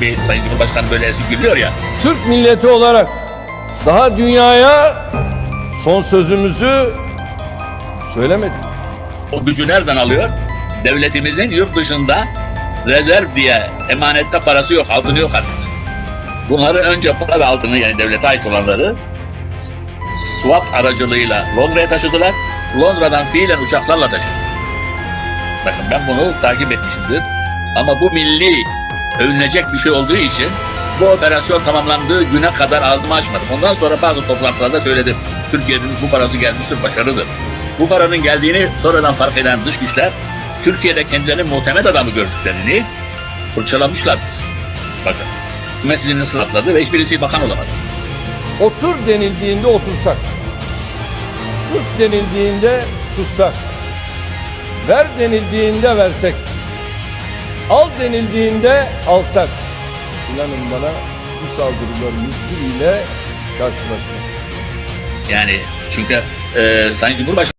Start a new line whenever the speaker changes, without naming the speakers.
Bir Sayın Cumhurbaşkanı böyle esip gülüyor ya.
Türk milleti olarak daha dünyaya son sözümüzü söylemedik.
O gücü nereden alıyor? Devletimizin yurt dışında rezerv diye emanette parası yok, altını yok artık. Bunları önce para ve altını yani devlete ait olanları swap aracılığıyla Londra'ya taşıdılar. Londra'dan fiilen uçaklarla taşıdılar. Bakın ben bunu takip etmişimdir. Ama bu milli övünecek bir şey olduğu için bu operasyon tamamlandığı güne kadar ağzımı açmadım. Ondan sonra bazı toplantılarda söyledim. Türkiye'nin bu parası gelmiştir, başarıdır. Bu paranın geldiğini sonradan fark eden dış güçler Türkiye'de kendilerinin muhtemet adamı gördüklerini fırçalamışlardır. Bakın. Mesleğini sıratladı ve hiçbirisi bakan olamadı.
Otur denildiğinde otursak. Sus denildiğinde sussak. Ver denildiğinde versek. Al denildiğinde alsak. İnanın bana bu saldırıların hiçbiriyle karşılaşmaz.
Yani çünkü e, Sayın Cumhurbaşkanı